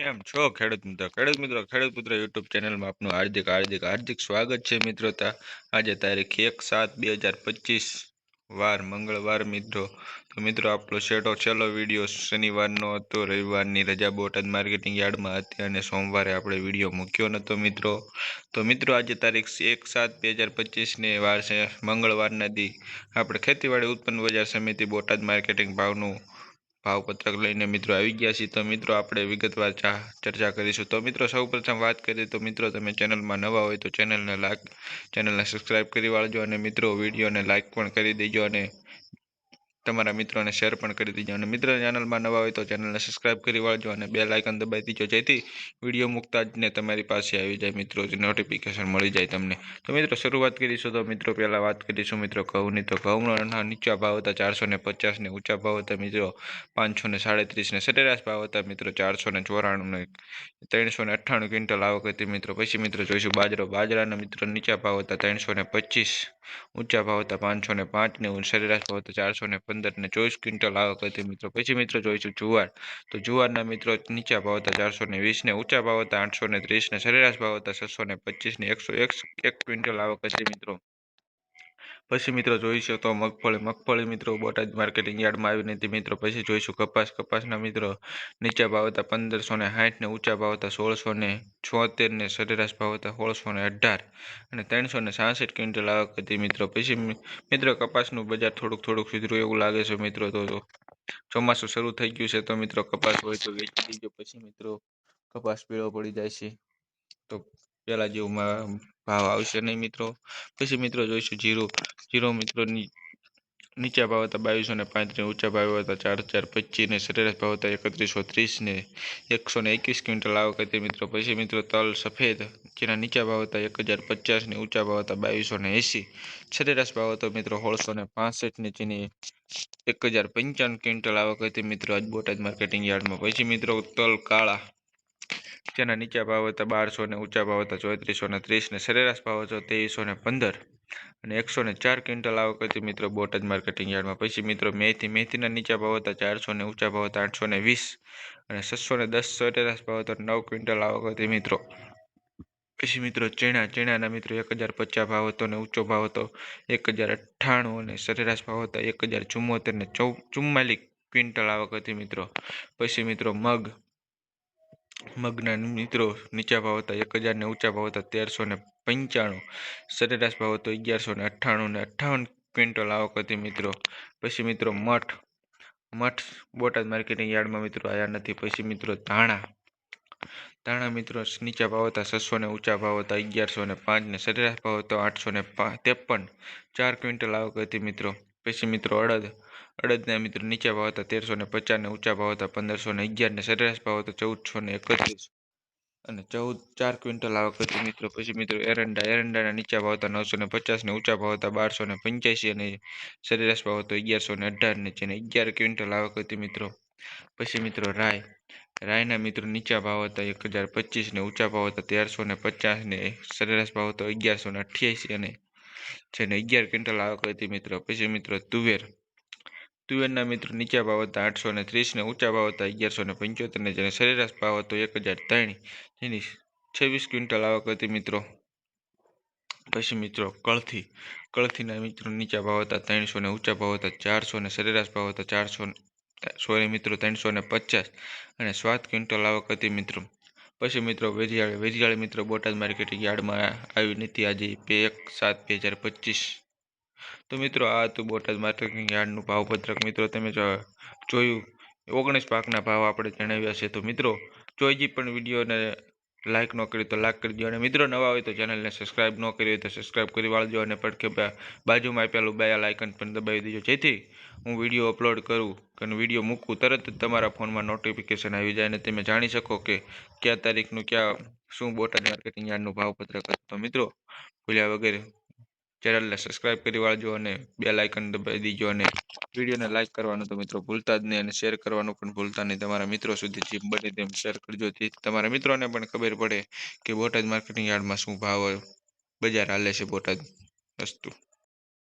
કેમ છો ખેડૂત મિત્રો? ખેડૂત મિત્રો ખેડૂત મિત્રો, યુટ્યુબ ચેનલમાં આપનું હાર્દિક હાર્દિક હાર્દિક સ્વાગત છે મિત્રતા આજે તારીખ એક સાત બે હજાર પચીસ, વાર મંગળવાર મિત્રો. તો મિત્રો આપણો છેટો છેલ્લો વીડિયો શનિવારનો હતો, રવિવારની રજા બોટાદ માર્કેટિંગ યાર્ડમાં હતી અને સોમવારે આપણે વીડિયો મૂક્યો નહોતો મિત્રો. તો મિત્રો, આજે તારીખ એક સાત બે હજાર પચીસને વાર છે, મંગળવારના દી. આપણે ખેતીવાડી ઉત્પન્ન બજાર સમિતિ બોટાદ માર્કેટિંગ ભાવનું ભાવપત્રક લઈને મિત્રો આવી ગયા છીએ. તો મિત્રો આપણે વિગતવાર ચર્ચા કરીશું. તો મિત્રો સૌપ્રથમ વાત કરીએ તો મિત્રો તમે ચેનલમાં નવા હોય તો ચેનલને લાઈક ચેનલને સબસ્ક્રાઈબ કરી વાળજો અને મિત્રો વિડીયોને લાઈક પણ કરી દેજો અને તમારા મિત્રોને શેર પણ કરી દેજો. અને મિત્ર ચેનલમાં નવા હોય તો ચેનલને સબસ્ક્રાઈબ કરી વાળજો અને બે લાઇકન દબાવી દીજો, જેથી વીડિયો મૂકતા જ ને તમારી પાસે આવી જાય મિત્રો નોટિફિકેશન મળી જાય તમને. તો મિત્રો, શરૂઆત કરીશું તો મિત્રો, પહેલાં વાત કરીશું મિત્રો ઘઉંની. તો ઘઉંના નીચા ભાવ હતા ચારસો ને પચાસને ઊંચા ભાવ હતા મિત્રો પાંચસો ને સાડત્રીસને સરેરાશ ભાવ હતા મિત્રો ચારસો ને ચોરાણું ને ત્રણસો ને અઠ્ઠાણું ક્વિન્ટલ આવક હતી મિત્રો. પછી મિત્રો, જોઈશું બાજરો. બાજરાના મિત્રો, નીચા ભાવ હતા ત્રણસો ને પચીસ, ઊંચા ભાવ હતા પાંચસો ને પાંચ ને સરેરાશ ભાવ હતા ચારસો ને પંદર ને ચોવીસ ક્વિન્ટલ આવક હતી મિત્રો. પછી મિત્રો જોઈશું જુવાર. તો જુવારના મિત્રો નીચા ભાવ હતા ચારસો ને વીસ ને ઊંચા ભાવ હતા આઠસો ને ત્રીસ ને સરેરાશ ભાવ હતા છસો ને પચીસ ને એકસો એક ક્વિન્ટલ આવક હતી મિત્રો. પછી મિત્રો જોઈશું તો મગફળી મગફળી મિત્રો બોટાદ માર્કેટિંગ યાર્ડમાં આવીને તે મિત્રો. પછી જોઈશું કપાસ, કપાસના મિત્રો નીચા ભાવ હતા પંદરસો ને સાઠ ને ઊંચા ભાવ હતા સોળસો ને છોતેર ને સરેરાશ ભાવ હતા સોળસો ને અઢાર અને ત્રણસો ને સાસઠ ક્વિન્ટલ આવક હતી મિત્રો. પછી મિત્રો કપાસનું બજાર થોડુંક થોડુંક સુધર્યું એવું લાગે છે મિત્રો. તો ચોમાસું શરૂ થઈ ગયું છે તો મિત્રો કપાસ હોય તો વેચી દીધો પછી મિત્રો કપાસ પીળો પડી જાય છે. તો પહેલાં જેવું ભાવ આવશે નહીં મિત્રો. પછી મિત્રો જોઈશું જીરો. જીરો મિત્રો નીચા ભાવ હતા બાવીસો ને પાંત્રીસ ઊંચા ભાવ હતા ચાર હજાર પચીસ ને સરેરાશ ભાવ હતા એકત્રીસો ત્રીસ ને એકસો ને એકવીસ ક્વિન્ટલ આવક હતી મિત્રો. પછી મિત્રો તલ સફેદ, જેના નીચા ભાવ હતા એક હજાર પચાસ ને ઊંચા ભાવ હતા બાવીસો ને એંસી. સરેરાશ ભાવ હતો મિત્રો સોળસો ને પાસઠ ને જેની એક હજાર પંચાવન ક્વિન્ટલ આવક હતી મિત્રો આજ બોટાદ માર્કેટિંગ યાર્ડમાં. પછી મિત્રો તલ કાળા. જેના નીચા ભાવ હતા બારસો ને ઊંચા ભાવ હતા ચોત્રીસો ને ત્રીસ ને સરેરાશ ભાવ હતો ત્રેવીસો ને પંદર અને એકસો ને ચાર ક્વિન્ટલ આવક હતી મિત્રો બોટાદ માર્કેટિંગ યાર્ડમાં. પછી મિત્રો મેથી, મેથીના નીચા ભાવ હતા ચારસો ને ઊંચા ભાવ હતા આઠસો ને વીસ અને છસો ને દસ સરેરાશ ભાવ હતો નવ ક્વિન્ટલ આવક હતી મિત્રો. પછી મિત્રો ચણા, ચણાના મિત્રો એક હજાર પચાસ ભાવ હતો ને ઊંચો ભાવ હતો એક હજાર અઠ્ઠાણું અને સરેરાશ ભાવ હતા એક હજાર ચુમ્મોતેર ને ચૌ ચુમ્માલીસ ક્વિન્ટલ આવક હતી મિત્રો. પછી મિત્રો મગ મગના મિત્રો નીચા ભાવ હતા એક હજારને ઊંચા ભાવ હતા તેરસો ને પંચાણું. સરેરાશ ભાવ હતો અગિયારસો ને અઠ્ઠાણું ને અઠ્ઠાવન ક્વિન્ટલ આવક હતી મિત્રો. પછી મિત્રો મઠ મઠ બોટાદ માર્કેટિંગ યાર્ડમાં મિત્રો આવ્યા નથી. પછી મિત્રો ધાણા ધાણા મિત્રો નીચા ભાવ હતા છસો ને ઊંચા ભાવ હતા અગિયારસો ને પાંચ ને સરેરાશ ભાવ હતો આઠસો ને ત્રેપન, ચાર ક્વિન્ટલ આવક હતી મિત્રો. પછી મિત્રો અડદ અડદના મિત્રો નીચા ભાવ હતા તેરસો ને પચાસ ને ઊંચા ભાવ હતા પંદરસો ને અગિયાર ને સરેરાશ ભાવ હતો ચૌદસો ને એકત્રીસ. અને ચૌદ, ચાર ક્વિન્ટલ આવક હતી મિત્રો. પછી મિત્રો એરંડા, એરંડાના નીચા ભાવ હતા નવસો ને પચાસ ને ઊંચા ભાવ હતા બારસો ને પંચ્યાસી અને સરેરાશ ભાવ હતો અગિયારસો ને અઢાર ને જેને અગિયાર ક્વિન્ટલ આવક હતી મિત્રો. પછી મિત્રો રાય. રાયના મિત્રો નીચા ભાવ હતા એક હજાર પચીસ ને ઊંચા ભાવ હતા તેરસો ને પચાસ ને સરેરાશ ભાવ હતો અગિયારસો ને અઠ્યાસી અને જેને અગિયાર ક્વિન્ટલ આવક હતી મિત્રો. પછી મિત્રો તુવેર. તુવેરના મિત્રો નીચા ભાવ હતા આઠસો ને ત્રીસને ઊંચા ભાવ હતા અગિયારસો ને પંચોતેરને જેને સરેરાશ ભાવ હતો એક હજાર ત્રણ જેની છવ્વીસ ક્વિન્ટલ આવક હતી મિત્રો. પછી મિત્રો કળથી, કળથીના મિત્રો નીચા ભાવ હતા ત્રણસો ને ઊંચા ભાવ હતા ચારસો ને સરેરાશ ભાવ હતા ચારસો સોરી મિત્રો ત્રણસો ને પચાસ અને સાત ક્વિન્ટલ આવક હતી મિત્રો. પછી મિત્રો વેરિયાળી વેરિયાળી મિત્રો બોટાદ માર્કેટિંગ યાર્ડમાં આવી નથી આજે બે એક સાત બે હજાર પચીસ. તો મિત્રો, આ હતું બોટાદ માર્કેટિંગ યાર્ડનું ભાવપત્રક. મિત્રો, તમે જોયું, ઓગણીસ પાકના ભાવ આપણે જણાવ્યા છે. તો મિત્રો જોઈ જે પણ વિડીયોને લાઇક ન કરી તો લાઇક કરી દો અને મિત્રો, નવા હોય તો ચેનલને સબસ્ક્રાઇબ ન કરી હોય તો સબસ્ક્રાઇબ કરી વાળજો અને પડખે બાજુમાં આપેલું બે લાઇકન પણ દબાવી દેજો. જેથી હું વીડિયો અપલોડ કરું કે વીડિયો મૂકું, તરત જ તમારા ફોનમાં નોટિફિકેશન આવી જાય અને તમે જાણી શકો કે કયા તારીખનું ક્યાં શું બોટાદ માર્કેટિંગ યાર્ડનું ભાવપત્રક તો મિત્રો, ભૂલ્યા વગેરે ચેનલને સબસ્ક્રાઇબ કરી વાળજો અને બે લાઇકન દબાવી દીજો અને વિડીયોને લાઇક કરવાનું તો મિત્રો ભૂલતા જ નહીં અને શેર કરવાનું પણ ભૂલતા નહીં. તમારા મિત્રો સુધી જીમ બને તેમ શેર કરજો. જેથી તમારા મિત્રોને પણ ખબર પડે કે બોટાદ માર્કેટિંગ યાર્ડમાં શું ભાવ બજાર હાલે છે બોટાદ વસ્તુ.